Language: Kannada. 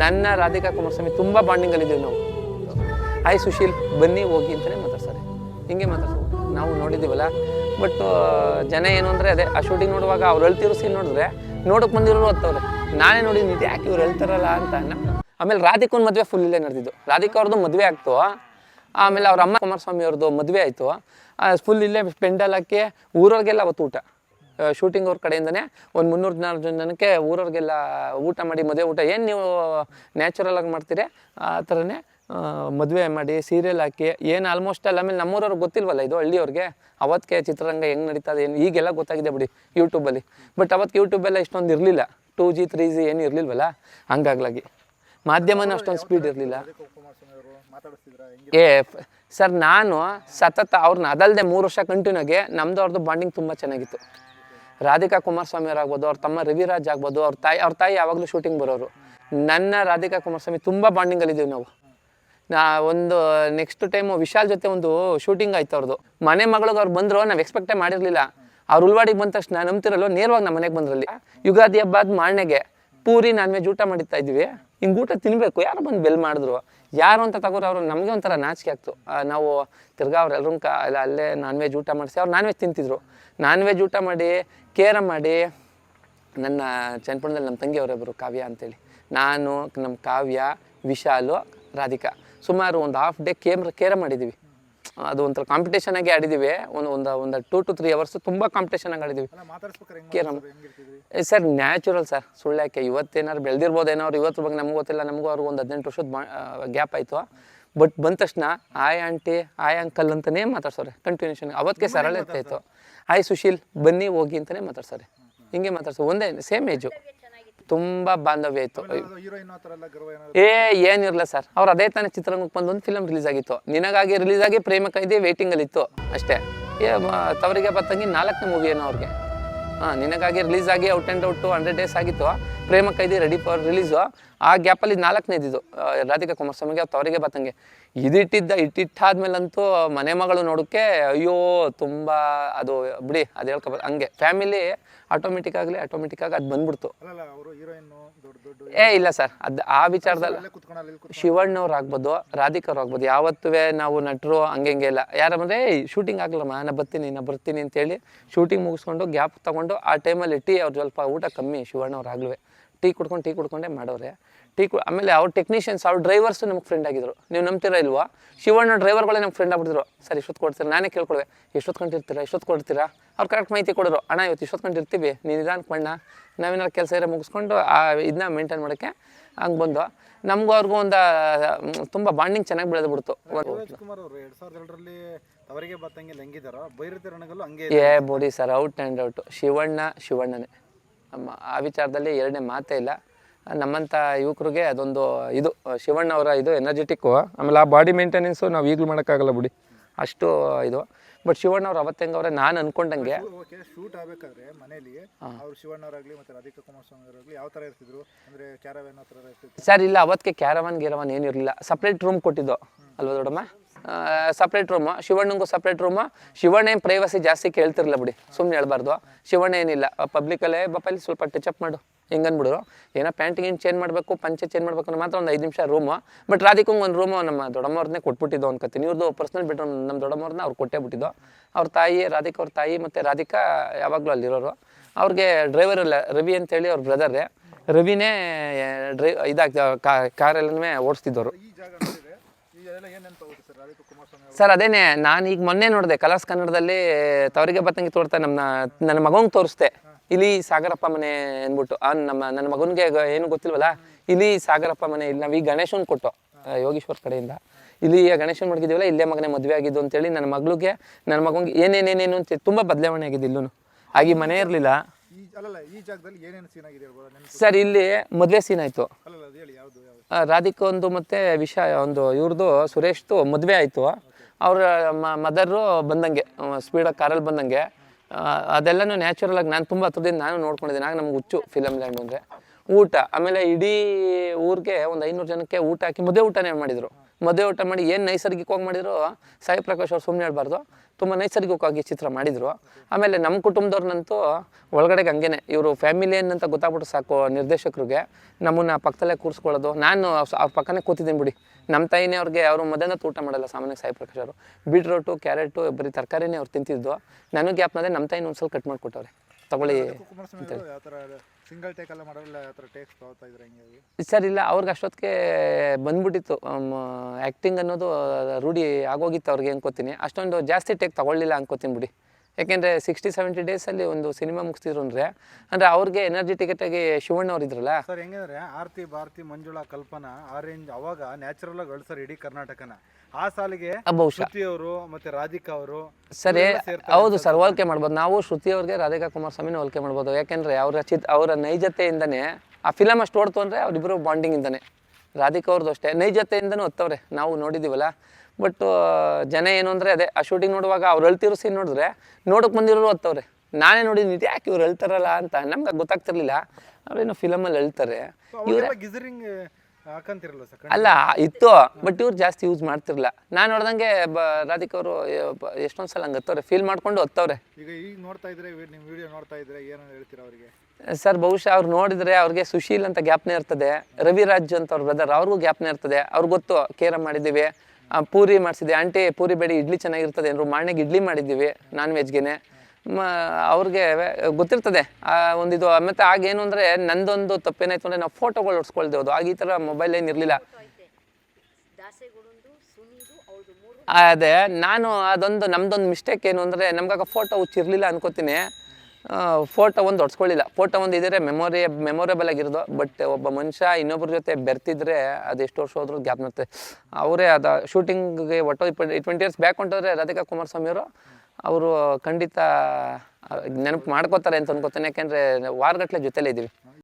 ನನ್ನ ರಾಧಿಕಾ ಕುಮಾರಸ್ವಾಮಿ ತುಂಬ ಬಾಂಡಿಂಗಲ್ಲಿದ್ದೀವಿ ನಾವು. ಹಾಯ್ ಸುಶೀಲ್. ಬನ್ನಿ, ಹೋಗಿ ಅಂತಲೇ ಮಾತಾಡ್ತಾರೆ. ಹಿಂಗೆ ಮಾತಾಡ್ತಾರೆ. ನಾವು ನೋಡಿದ್ದೀವಲ್ಲ. ಬಟ್ ಜನ ಏನು ಅಂದರೆ ಅದೇ, ಆ ಶೂಟಿಂಗ್ ನೋಡುವಾಗ ಅವ್ರು ಹೇಳ್ತಿರೋ ಸೀನ್ ನೋಡಿದ್ರೆ ನೋಡೋಕೆ ಬಂದಿರೋರು ಹತ್ತವ್ರೆ ನಾನೇ ನೋಡಿ ನಿಧಿ ಯಾಕೆ ಇವ್ರು ಹೇಳ್ತಾರಲ್ಲ ಅಂತ ಅನ್ನ. ಆಮೇಲೆ ರಾಧಿಕನ ಮದುವೆ ಫುಲ್ ಇಲ್ಲೇ ನಡೆದಿದ್ದು. ರಾಧಿಕಾ ಅವ್ರದ್ದು ಮದುವೆ ಆಗ್ತು. ಆಮೇಲೆ ಅವ್ರ ಅಮ್ಮ ಕುಮಾರಸ್ವಾಮಿ ಅವ್ರದ್ದು ಮದುವೆ ಆಯಿತು. ಫುಲ್ ಇಲ್ಲೇ ಪೆಂಡಲ್ ಹಾಕಿ ಊರವ್ರಿಗೆಲ್ಲ ಅವತ್ತು ಊಟ. ಶೂಟಿಂಗ್ ಅವ್ರ ಕಡೆಯಿಂದನೇ ಒಂದು ಮುನ್ನೂರು ಜನ ಜನಕ್ಕೆ ಊರವ್ರಿಗೆಲ್ಲ ಊಟ ಮಾಡಿ, ಮದುವೆ ಊಟ. ಏನು ನೀವು ನ್ಯಾಚುರಲ್ ಆಗಿ ಮಾಡ್ತೀರಿ? ಆ ಥರನೇ ಮದುವೆ ಮಾಡಿ ಸೀರಿಯಲ್ ಹಾಕಿ, ಏನು ಆಲ್ಮೋಸ್ಟ್ ಅಲ್ಲಿ ಆಮೇಲೆ ನಮ್ಮೂರವ್ರಿಗೆ ಗೊತ್ತಿಲ್ವಲ್ಲ ಇದು ಹಳ್ಳಿಯವ್ರಿಗೆ? ಅವತ್ತಿಗೆ ಚಿತ್ರರಂಗ ಹೆಂಗೆ ನಡೀತದೆ, ಏನು ಈಗೆಲ್ಲ ಗೊತ್ತಾಗಿದೆ ಬಿಡಿ ಯೂಟ್ಯೂಬಲ್ಲಿ ಬಟ್ ಅವತ್ತಿಗೆ ಯೂಟ್ಯೂಬೆಲ್ಲ ಇಷ್ಟೊಂದು ಇರಲಿಲ್ಲ. ಟೂ ಜಿ ತ್ರೀ ಜಿ ಏನು ಇರಲಿಲ್ವಲ್ಲ? ಹಂಗಾಗ್ಲಾಗಿ. ಮಾಧ್ಯಮನೂ ಅಷ್ಟೊಂದು ಸ್ಪೀಡ್ ಇರಲಿಲ್ಲ. ಏ ಸರ್, ನಾನು ಸತತ ಅವ್ರನ್ನ ಅದಲ್ಲದೆ ಮೂರು ವರ್ಷ ಕಂಟಿನ್ಯೂಗೆ ನಮ್ಮದು ಅವ್ರದ್ದು ಬಾಂಡಿಂಗ್ ತುಂಬ ಚೆನ್ನಾಗಿತ್ತು. ರಾಧಿಕಾ ಕುಮಾರಸ್ವಾಮಿ ಅವ್ರಾಗ್ಬೋದು, ಅವ್ರ ತಮ್ಮ ರವಿರಾಜ್ ಆಗ್ಬೋದು, ಅವ್ರ ತಾಯಿ ಅವ್ರ ತಾಯಿ ಯಾವಾಗಲೂ ಶೂಟಿಂಗ್ ಬರೋರು. ನನ್ನ ರಾಧಿಕಾ ಕುಮಾರಸ್ವಾಮಿ ತುಂಬ ಬಾಂಡಿಂಗಲ್ಲಿದ್ದೀವಿ ನಾವು. ನಾ ಒಂದು ನೆಕ್ಸ್ಟ್ ಟೈಮು ವಿಶಾಲ್ ಜೊತೆ ಒಂದು ಶೂಟಿಂಗ್ ಆಯ್ತು ಅವ್ರದ್ದು ಮನೆ ಮಗಳಿಗೆ ಅವ್ರು ಬಂದರು, ನಾವು ಎಕ್ಸ್ಪೆಕ್ಟೇ ಮಾಡಿರಲಿಲ್ಲ. ಅವ್ರು ಉಳ್ವಾಡಿಗೆ ಬಂದ ತಕ್ಷಣ ನಂಬ್ತಿರಲ್ಲ, ನೇರವಾಗಿ ನಮ್ಮ ಮನೆಗೆ ಬಂದ್ರಲ್ಲಿ. ಯುಗಾದಿ ಹಬ್ಬದ ಮಾರನೆಗೆ ಪೂರಿ ನಾನ್ ವೆಜ್ ಊಟ ಮಾಡಿತ್ತಾ ಇದ್ವಿ. ಹಿಂಗೆ ಊಟ ತಿನ್ನಬೇಕು ಯಾರು ಬಂದು ಬೆಲ್ ಮಾಡಿದ್ರು? ಯಾರು ಅಂತ ತಗೋರು ಅವರು ನಮಗೆ ಒಂಥರ ನಾಚಿಕೆ ಆಗ್ತು. ನಾವು ತಿರ್ಗಾ ಅವ್ರೆಲ್ಲರೂ ಕ, ಅಲ್ಲ ನಾನ್ ವೆಜ್ ಊಟ ಮಾಡಿಸಿ, ಅವ್ರು ನಾನ್ ವೆಜ್ ತಿಂತಿದ್ರು. ನಾನ್ ವೆಜ್ ಊಟ ಮಾಡಿ, ಕೇರ ಮಾಡಿ, ನನ್ನ ಚನ್ನಪಣದಲ್ಲಿ ನಮ್ಮ ತಂಗಿ ಅವರೊಬ್ಬರು ಕಾವ್ಯ ಅಂತೇಳಿ. ನಾನು, ನಮ್ಮ ಕಾವ್ಯ, ವಿಶಾಲು, ರಾಧಿಕಾ. ಸುಮಾರು ಒಂದು ಹಾಫ್ ಡೇ ಕೇಮ್ರ, ಕೇರ ಮಾಡಿದ್ದೀವಿ ಅದು ಒಂಥರ ಕಾಂಪಿಟೇಷನ್ ಆಗಿ ಆಡಿದ್ದೀವಿ ಒಂದು ಒಂದು ಒಂದು ಟೂ ಟು ತ್ರೀ ಅವರ್ಸ್ ತುಂಬ ಕಾಂಪಿಟೇಷನ್ ಆಗಿ ಆಡಿದ್ದೀವಿ ಕೇರಮ್ ಸರ್ ನ್ಯಾಚುರಲ್ ಸರ್. ಸುಳ್ಳ್ಯಾಕೆ ಇವತ್ತೇನಾದ್ರು ಬೆಳೆದಿರ್ಬೋದೇನೋ ಅವ್ರು ಇವತ್ತು ಬಗ್ಗೆ ನಮ್ಗೆ ಗೊತ್ತಿಲ್ಲ. ನಮಗೂ ಅವ್ರಿಗೆ ಒಂದು ಹದಿನೆಂಟು ವರ್ಷದ ಗ್ಯಾಪ್ ಆಯಿತು. ಬಟ್ ಬಂದ ತಕ್ಷಣ ಆಯ್ ಆಂಟಿ ಆಯ್ ಅಂಕಲ್ ಅಂತಲೇ ಮಾತಾಡ್ಸೋರೆ. ಕಂಟಿನ್ಯೂಷನ್ ಅವತ್ತಿಗೆ ಸರಳ ಇರ್ತಾಯಿತ್ತು ಆಯ್ ಸುಶೀಲ್. ಬನ್ನಿ ಹೋಗಿ ಅಂತಲೇ ಮಾತಾಡ್ಸೋರೆ. ಹಿಂಗೆ ಮಾತಾಡ್ಸೋ ಒಂದೇ ಸೇಮ್ ಏಜು ತುಂಬ ಬಾಂಧವ್ಯ ಇತ್ತು. ಏ ಏನಿರಲ್ಲ ಸರ್. ಅವ್ರು ಅದೇ ತಾನೇ ಚಿತ್ರರಂಗಕ್ಕೆ ಬಂದು ಒಂದು ಫಿಲಮ್ ರಿಲೀಸ್ ಆಗಿತ್ತು. ನಿನಗಾಗಿ ರಿಲೀಸ್ ಆಗಿ ಪ್ರೇಮ ಕೈದಿ ವೇಟಿಂಗಲ್ಲಿತ್ತು ಅಷ್ಟೇ. ಏ ತವರಿಗೆ ಬತ್ತಂಗಿ ನಾಲ್ಕನೇ ಮೂವಿ ಏನೋ ಅವ್ರಿಗೆ. ಹಾಂ ನಿನಗಾಗಿ ರಿಲೀಸ್ ಆಗಿ out and out hundred days ಆಗಿತ್ತು. Prema Khaidi ready for release ಆ ಗ್ಯಾಪಲ್ಲಿ ನಾಲ್ಕನೇದಿದ್ದು ರಾಧಿಕಾ ಕುಮಾರಸ್ವಾಮಿಗೆ ಅವ್ರು ತವರಿಗೆ ಬತ್ತಂಗೆ. ಇದಿಟ್ಟಿದ್ದ ಇಟ್ಟಿಟ್ಟಾದ್ಮೇಲಂತೂ ಮನೆ ಮಗಳು ನೋಡೋಕ್ಕೆ ಅಯ್ಯೋ ತುಂಬ ಅದು ಬಿಡಿ ಅದು ಹೇಳ್ಕೊಬೋದು ಹಂಗೆ. ಫ್ಯಾಮಿಲಿ ಆಟೋಮೆಟಿಕ್ ಆಗಲಿ ಆಟೋಮೆಟಿಕ್ ಆಗಿ ಅದು ಬಂದ್ಬಿಡ್ತು. ಏ ಇಲ್ಲ ಸರ್. ಅದು ಆ ವಿಚಾರದಲ್ಲಿ. ಶಿವಣ್ಣವ್ರು ಆಗ್ಬೋದು ರಾಧಿಕವ್ರು ಆಗ್ಬೋದು ಯಾವತ್ತೂ ನಾವು ನಟರು ಹಂಗೆ ಹಂಗೆ ಇಲ್ಲ. ಯಾರಂದರೆ ಶೂಟಿಂಗ್ ಆಗಲಮ್ಮ ನಾನು ಬರ್ತೀನಿ ನಾನು ಬರ್ತೀನಿ ಅಂತೇಳಿ ಶೂಟಿಂಗ್ ಮುಗಿಸ್ಕೊಂಡು ಗ್ಯಾಪ್ ತೊಗೊಂಡು ಆ ಟೈಮಲ್ಲಿ ಟೀ ಅವ್ರು ಸ್ವಲ್ಪ ಊಟ ಕಮ್ಮಿ ಶಿವಣ್ಣವ್ರು ಆಗ್ಲೂ ಟೀ ಕುಡ್ಕೊಂಡು, ಟೀ ಕುಡ್ಕೊಂಡೇ ಮಾಡೋರೆ. ಟೀ ಕು ಆಮೇಲೆ ಅವ್ರ ಟೆಕ್ನಿಷಿಯನ್ಸ್ ಅವ್ರ ಡ್ರೈವರ್ಸ್ ನಮ್ಗೆ ಫ್ರೆಂಡ್ ಆಗಿದ್ರು. ನೀವು ನಂಬ್ತೀರಾ ಇಲ್ವಾ? ಶಿವಣ್ಣ ಡ್ರೈವರ್ಗಳೇ ನಮ್ಮ ಫ್ರೆಂಡ್ ಆಗ್ಬಿಟ್ಟಿದ್ರು ಸರಿ, ಇಷ್ಟೊತ್ತು ಕೊಡ್ತೀರ? ನಾನೇ ಕೇಳ್ಕೊಳ್ವೆ. ಎಷ್ಟೊತ್ತು ಕಂಟಿರ್ತೀರಾ ಇಷ್ಟೊತ್ತು ಕೊಡ್ತೀರಾ? ಅವ್ರು ಕರೆಕ್ಟ್ ಮಾಹಿತಿ ಕೊಡೋರು. ಅಣ್ಣ, ಇವತ್ತು ಇಷ್ಟೊತ್ತು ಕಂಟಿರ್ತೀವಿ ನೀನು ನಿಧಾನಕ್ಕೆ ಬಣ್ಣ ನಾವೇನಾರು ಕೆಲಸ ಇರೋ ಮುಗಿಸ್ಕೊಂಡು, ಆ ಇದನ್ನ ಮೇಂಟೈನ್ ಮಾಡೋಕ್ಕೆ ಹಂಗೆ ಬಂದು. ನಮಗೂ ಅವ್ರಿಗೂ ಒಂದು ತುಂಬ ಬಾಂಡಿಂಗ್ ಚೆನ್ನಾಗಿ ಬೆಳೆದ್ಬಿಡ್ತು ಬಿಡ್ತು. ಅವರು ಎರಡ್ ಸಾವಿರದ ಎರಡರಲ್ಲಿ ತವರಿಗೆ ಬತ್ತಂಗೆ ಹೆಂಗಿದಾರೋ ಬೈರತಿ ರಣಗಲ್ಲೂ ಹಂಗೆ ಏ body sir out and out. Shivanna ಶಿವಣ್ಣನೇ. ನಮ್ಮ ಆ ವಿಚಾರದಲ್ಲಿ ಎರಡನೇ ಮಾತೇ ಇಲ್ಲ. ನಮ್ಮಂಥ ಯುವಕರಿಗೆ ಅದೊಂದು ಇದು ಶಿವಣ್ಣ ಅವರ ಇದು ಎನರ್ಜೆಟಿಕ್ಕು ಆಮೇಲೆ ಆ ಬಾಡಿ ಮೇಂಟೆನೆನ್ಸು ನಾವು ಈಗಲೂ ಮಾಡೋಕ್ಕಾಗಲ್ಲ ಬಿಡಿ. ಅಷ್ಟು ಇದು. ಬಟ್ ಶಿವಣ್ಣ ಅವ್ರು ಅವತ್ತು ಹೆಂಗವ್ರೆ ನಾನು ಅನ್ಕೊಂಡಂಗೆ ಓಕೆ ಶೂಟ್ ಆಗ್ಬೇಕಾದ್ರೆ ಮನೇಲಿ ಅವ್ರು ಶಿವಣ್ಣವರಾಗ್ಲಿ ಮತ್ತೆ ರಾಧಿಕಾ ಕುಮಾರಸ್ವಾಮಿ ಅವರಾಗ್ಲಿ ಯಾವ ತರ ಇರ್ತಿದ್ರು? ಅಂದ್ರೆ ಕ್ಯಾರವನ್ ಸರ್ ಇಲ್ಲ ಅವತ್ತಿಗೆ ಕ್ಯಾರವನ್ ಗಿರವನ್ ಏನಿರಲಿಲ್ಲ. ಸಪ್ರೇಟ್ ರೂಮ್ ಕೊಟ್ಟಿದ್ದು. ಅಲ್ವಾ ದೊಡ್ಡಮ್ಮ? ಸಪ್ರೇಟ್ ರೂಮು ಶಿವಣ್ಣಂಗೂ ಸಪ್ರೇಟ್ ರೂಮು ಶಿವಣ್ಣ ಏನು ಪ್ರೈವಸಿ ಜಾಸ್ತಿ ಕೇಳ್ತಿರಲ್ಲ ಬಿಡಿ ಸುಮ್ಮನೆ ಹೇಳ್ಬಾರ್ದು. ಶಿವಣ್ಣ ಏನಿಲ್ಲ ಪಬ್ಲಿಕಲ್ಲೇ ಬಪ್ಪಲ್ಲಿ ಸ್ವಲ್ಪ ಅಪ್ ಮಾಡು ಹಿಂಗನ್ಬಿಡು ಏನೋ ಪ್ಯಾಂಟ್ ಗೀನ್ ಚೇಂಜ್ ಮಾಡಬೇಕು, ಪಂಚೆ ಚೇಂಜ್ ಮಾಡಬೇಕು ಮಾತ್ರ ಒಂದು ಐದು ನಿಮಿಷ ರೂಮು ಬಟ್ ರಾಧಿಕಂಗೆ ಒಂದು ರೂಮು ನಮ್ಮ ದೊಡ್ಡಮ್ಮವ್ರನ್ನೇ ಕೊಟ್ಬಿಟ್ಟಿದ್ದು ಅನ್ಕೋತೀನಿ ಇವ್ರದ್ದು ಪರ್ಸ್ನಲ್ ಬೆಡ್ರೂಮ್ ನಮ್ಮ ದೊಡ್ಡಮ್ಮವ್ರನ್ನ ಅವ್ರು ಕೊಟ್ಟೇ ಬಿಟ್ಟಿದ್ದು ಅವ್ರ ತಾಯಿ, ರಾಧಿಕಾ ಅವ್ರ ತಾಯಿ ಮತ್ತು ರಾಧಿಕಾ ಯಾವಾಗಲೂ ಅಲ್ಲಿರೋರು. ಅವ್ರಿಗೆ ಡ್ರೈವರ್ ಇಲ್ಲ ರವಿ ಅಂತೇಳಿ ಅವ್ರ ಬ್ರದರ್ರೇ ರವಿನೇ ಡ್ರೈ ಇದಾಗ ಕಾರೆಲ್ಲನೂ ಓಡಿಸ್ತಿದ್ದವರು ಸರ್? ಅದೇನೆ ನಾನು ಈಗ ಮೊನ್ನೆ ನೋಡಿದೆ ಕಲರ್ಸ್ ಕನ್ನಡದಲ್ಲಿ ತವರಿಗೆ ಬತ್ತಂಗೆ ತೋರ್ತಾ ನಮ್ಮ ನನ್ನ ಮಗಂಗೆ ತೋರಿಸ್ದೆ. ಇಲ್ಲಿ ಸಾಗರಪ್ಪ ಮನೆ ಅಂದ್ಬಿಟ್ಟು. ಆ ನಮ್ಮ ನನ್ನ ಮಗನಿಗೆ ಏನು ಗೊತ್ತಿಲ್ವಲ್ಲ? ಇಲ್ಲಿ ಸಾಗರಪ್ಪ ಮನೆ ಇಲ್ಲಿ ನಾವು ಈ ಗಣೇಶನ್ ಕೊಟ್ಟು ಯೋಗೇಶ್ವರ್ ಯೋಗೀಶ್ವರ್ ಕಡೆಯಿಂದ. ಇಲ್ಲಿ ಗಣೇಶನ್ ಮಾಡಿದೀವಲ್ಲ ಇಲ್ಲೇ ಮಗನೇ ಮದುವೆ ಆಗಿದ್ದು ಅಂತೇಳಿ ನನ್ನ ಮಗಳಿಗೆ ನನ್ನ ಮಗನಿಗೆ ಏನೇನೇನೇನು ಅಂತ ತುಂಬ ಬದಲಾವಣೆ ಆಗಿದೆ ಇಲ್ಲೂ ಆಗಿ ಮನೆ ಇರಲಿಲ್ಲ. ಈ ಅಲ್ಲಲ್ಲ ಈ ಜಾಗದಲ್ಲಿ ಏನೇನು ಸೀನ್ ಆಗಿದೆ ಹೇಳ್ಬೋದಾ? ನೆನಪು ಸರ್ ಇಲ್ಲಿ ಮದುವೆ ಸೀನ್ ಆಯಿತು. ಅಲ್ಲಲ್ಲ ಅದು ಹೇಳಿ ಯಾವುದು ಯಾವುದು? ರಾಧಿಕಾ ಒಂದು ಮತ್ತು ವಿಷ ಒಂದು ಇವ್ರದ್ದು ಸುರೇಶ್ದು ಮದುವೆ ಆಯಿತು. ಅವ್ರ ಮದರು ಬಂದಂಗೆ ಸ್ಪೀಡಾಗಿ ಕಾರಲ್ಲಿ ಬಂದಂಗೆ. ಆ, ಅದೆಲ್ಲನೂ ನ್ಯಾಚುರಲ್ ಆಗಿ ನಾನು ತುಂಬ ಹತ್ರದಿಂದ ನಾನು ನೋಡ್ಕೊಂಡಿದ್ದೀನಿ. ಆಗ ನಮ್ಗೆ ಹುಚ್ಚು ಫಿಲಮ್ ಲ್ಯಾಂಡ್ ಅಂದರೆ ಊಟ ಆಮೇಲೆ ಇಡೀ ಊರಿಗೆ ಒಂದು ಐನೂರು ಜನಕ್ಕೆ ಊಟ ಹಾಕಿ ಮದುವೆ ಊಟನೇ ಮಾಡಿದರು. ಮದುವೆ ಊಟ ಮಾಡಿ ಏನು ನೈಸರ್ಗಿಕವಾಗಿ ಮಾಡಿದ್ರು? ಸಾಯಿ ಪ್ರಕಾಶ್ ಅವ್ರು ಸುಮ್ಮನೆ ಹೇಳ್ಬಾರ್ದು. ತುಂಬ ನೈಸರ್ಗಿಕವಾಗಿ ಚಿತ್ರ ಮಾಡಿದರು. ಆಮೇಲೆ ನಮ್ಮ ಕುಟುಂಬದವ್ರನ್ನಂತೂ ಒಳಗಡೆಗೆ ಹಂಗೇನೆ. ಇವರು ಫ್ಯಾಮಿಲಿ ಏನಂತ ಗೊತ್ತಾಗ್ಬಿಟ್ಟು ಸಾಕು ನಿರ್ದೇಶಕರಿಗೆ. ನಮ್ಮನ್ನ ಪಕ್ಕದಲ್ಲೇ ಕೂರಿಸ್ಕೊಳ್ಳೋದು. ನಾನು ಅವ್ರ ಪಕ್ಕನೇ ಕೂತಿದ್ದೀನಿ ಬಿಡಿ. ನಮ್ಮ ತಾಯಿನೇ ಅವ್ರಿಗೆ ಅವರು ಮಧ್ಯಾಹ್ನ ಊಟ ಮಾಡಲ್ಲ ಸಾಮಾನ್ಯ ಸಾಯಿ ಪ್ರಕಾಶ್ ಅವರು. ಬೀಟ್ರೋಟು ಕ್ಯಾರೆಟು ಬರೀ ತರಕಾರಿನೇ ಅವ್ರು ತಿಂತಿದ್ದು. ನನಗೆ ಗ್ಯಾಪ್ ಮಾಡಿದೆ ನಮ್ಮ ತಾಯಿನ ಒಂದ್ಸಲ ಕಟ್ ಮಾಡಿಕೊಟ್ಟವ್ರೆ. ತಗೊಳ್ಳಿ ಥರ ಸಿಂಗಲ್ ಟೇಕ್ ಎಲ್ಲ ಮಾಡೋಲ್ಲ ಆ ಥರ ಟೇಕ್ಸ್ ಇದ್ರೆ ಹೆಂಗೆ ಸರ್, ಇಲ್ಲ, ಅವ್ರಿಗೆ ಅಷ್ಟೊತ್ತಿಗೆ ಬಂದ್ಬಿಟ್ಟಿತ್ತು ಆ್ಯಕ್ಟಿಂಗ್ ಅನ್ನೋದು ರೂಢಿ ಆಗೋಗಿತ್ತು ಅವ್ರಿಗೆ ಅನ್ಕೋತೀನಿ. ಅಷ್ಟೊಂದು ಜಾಸ್ತಿ ಟೇಕ್ ತಗೊಳ್ಳಿಲ್ಲ ಅನ್ಕೋತೀನಿ ಬಿಡಿ. ಯಾಕೆಂದರೆ ಸಿಕ್ಸ್ಟಿ ಸೆವೆಂಟಿ ಡೇಸಲ್ಲಿ ಒಂದು ಸಿನಿಮಾ ಮುಗಿಸಿದ್ರು ಅಂದರೆ ಅಂದರೆ ಅವ್ರಿಗೆ ಎನರ್ಜೆಟಿಕೆಟ್ ಆಗಿ ಶಿವಣ್ಣ ಅವ್ರು ಇದ್ರಲ್ಲ? ಸರ್ ಹೆಂಗಂದ್ರೆ ಆರ್ತಿ ಭಾರತಿ ಮಂಜುಳಾ ಕಲ್ಪನಾ ಆರೇಂಜ್ ರೇಂಜ್ ಅವಾಗ ನ್ಯಾಚುರಲ್ ಆಗಿ ಸರ್ ಇಡೀ ಕರ್ನಾಟಕನ. ಆ ಸಾಲಿಗೆ ಬಹುಶಃ. ಶ್ರುತಿ ಅವರು ಮತ್ತೆ ರಾಧಿಕಾ ಅವರು ಸರಿ ಹೌದು ಸರ್ ಹೋಲಿಕೆ ಮಾಡ್ಬೋದು. ನಾವು ಶ್ರುತಿ ಅವ್ರಿಗೆ ರಾಧಿಕಾ ಕುಮಾರಸ್ವಾಮಿನ ಹೋಲಿಕೆ ಮಾಡ್ಬೋದು. ಯಾಕೆಂದ್ರೆ ಅವರ ಚಿತ್ ಅವರ ನೈಜತೆಯಿಂದನೇ ಆ ಫಿಲಮ್ ಅಷ್ಟು ಓಡ್ತು ಅಂದರೆ ಅವರಿಬ್ಬರು ಬಾಂಡಿಂಗಿಂದನೇ ರಾಧಿಕಾ ಅವ್ರದ್ದು ಅಷ್ಟೇ. ನೈಜತೆಯಿಂದನೂ ಒತ್ತವ್ರೆ. ನಾವು ನೋಡಿದ್ದೀವಲ್ಲ ಬಟ್ ಜನ ಏನು ಅಂದರೆ ಅದೇ ಆ ಶೂಟಿಂಗ್ ನೋಡುವಾಗ ಅವ್ರು ಅಳ್ತಿರೋ ಸೀನ್ ನೋಡಿದ್ರೆ ನೋಡೋಕೆ ಬಂದಿರೋರು ಒತ್ತವ್ರೆ ನಾನೇ ನೋಡಿದ್ದೀನಿ ಇದು ಯಾಕೆ ಇವ್ರು ಹೇಳ್ತಾರಲ್ಲ ಅಂತ ನಮ್ಗೆ ಗೊತ್ತಾಗ್ತಿರ್ಲಿಲ್ಲ. ಅವ್ರೇನೋ ಫಿಲಮಲ್ಲಿ ಅಳ್ತಾರೆ ಹೇಳ್ತಾರೆ. ಸರ್ ಅಲ್ಲ ಇತ್ತು ಬಟ್ ಇವ್ರು ಜಾಸ್ತಿ ಯೂಸ್ ಮಾಡ್ತಿರಲಿಲ್ಲ. ನಾನು ನೋಡ್ದಂಗೆ ಬ ರಾಧಿಕಾ ಅವರು ಎಷ್ಟೊಂದು ಸಲ ಹಂಗೆ ಹತ್ತವ್ರೆ ಫೀಲ್ ಮಾಡ್ಕೊಂಡು ಹತ್ತವ್ರೆ ಈಗ ಈಗ ನೋಡ್ತಾ ಇದ್ರೆ ನಿಮ್ಮ ವಿಡಿಯೋ ನೋಡ್ತಾ ಇದ್ರೆ ಏನು ಹೇಳ್ತೀರಾ ಅವರಿಗೆ? ಸರ್ ಬಹುಶಃ ಅವ್ರು ನೋಡಿದ್ರೆ ಅವ್ರಿಗೆ ಸುಶೀಲ್ ಅಂತ ಗ್ಯಾಪ್ನೇ ಇರ್ತದೆ. ರವಿರಾಜ್ ಅಂತ ಅವ್ರ ಬ್ರದರ್ ಅವ್ರಿಗೂ ಗ್ಯಾಪ್ನೇ ಇರ್ತದೆ. ಅವ್ರಿಗೆ ಗೊತ್ತು ಕೇರ ಮಾಡಿದ್ದೀವಿ. ಪೂರಿ ಮಾಡಿಸಿದೆ ಆಂಟಿ, ಪೂರಿ ಬೇಡಿ, ಇಡ್ಲಿ ಚೆನ್ನಾಗಿರ್ತದೆ ಅಂದರು. ಮಾರ್ನಿಂಗ್ ಇಡ್ಲಿ ಮಾಡಿದ್ದೀವಿ ನಾನ್ ವೆಜ್ಗೆನೆ ಮ, ಅವ್ರಿಗೆ ಗೊತ್ತಿರ್ತದೆ. ಒಂದಿದು, ಮತ್ತು ಆಗೇನು ಅಂದರೆ ನಂದೊಂದು ತಪ್ಪೇನಾಯ್ತು ಅಂದರೆ ನಾವು ಫೋಟೋಗಳು ಹೊಡ್ಸ್ಕೊಳ್ದೇವುದು ಆಗ ಈ ಥರ ಮೊಬೈಲ್ ಏನು ಅದೇ, ನಾನು ಅದೊಂದು, ನಮ್ದೊಂದು ಮಿಸ್ಟೇಕ್ ಏನು ಅಂದರೆ ನಮ್ಗಾಗ ಫೋಟೋ ಹುಚ್ಚಿರಲಿಲ್ಲ ಅನ್ಕೋತೀನಿ. ಫೋಟೋ ಒಂದು ಹೊಡ್ಸ್ಕೊಳ್ಳಿಲ್ಲ. ಫೋಟೋ ಒಂದು ಇದ್ದರೆ ಮೆಮೊರಿ ಮೆಮೊರೇಬಲ್ ಆಗಿರೋದು. ಬಟ್ ಒಬ್ಬ ಮನುಷ್ಯ ಇನ್ನೊಬ್ಬರ ಜೊತೆ ಬೆರ್ತಿದ್ರೆ ಅದು ಎಷ್ಟು ವರ್ಷ ಹೋದ್ರೂ ಗ್ಯಾಪ್ ಮತ್ತೆ ಅವರೇ ಅದ ಶೂಟಿಂಗ್ಗೆ ಒಟ್ಟು ಇಪ್ಪತ್ತು ಟ್ವೆಂಟಿ ಇಯರ್ಸ್ ಬ್ಯಾಕ್ ಹೊಂಟೋದ್ರೆ ರಾಧಿಕಾ ಕುಮಾರಸ್ವಾಮಿ ಅವರು. ಅವರು ಖಂಡಿತ ನೆನಪು ಮಾಡ್ಕೋತಾರೆ ಅಂತ ಅನ್ಕೋತಾನೆ. ಯಾಕೆಂದರೆ ವಾರಗಟ್ಟಲೆ ಜೊತೆಲೇ ಇದ್ದೀವಿ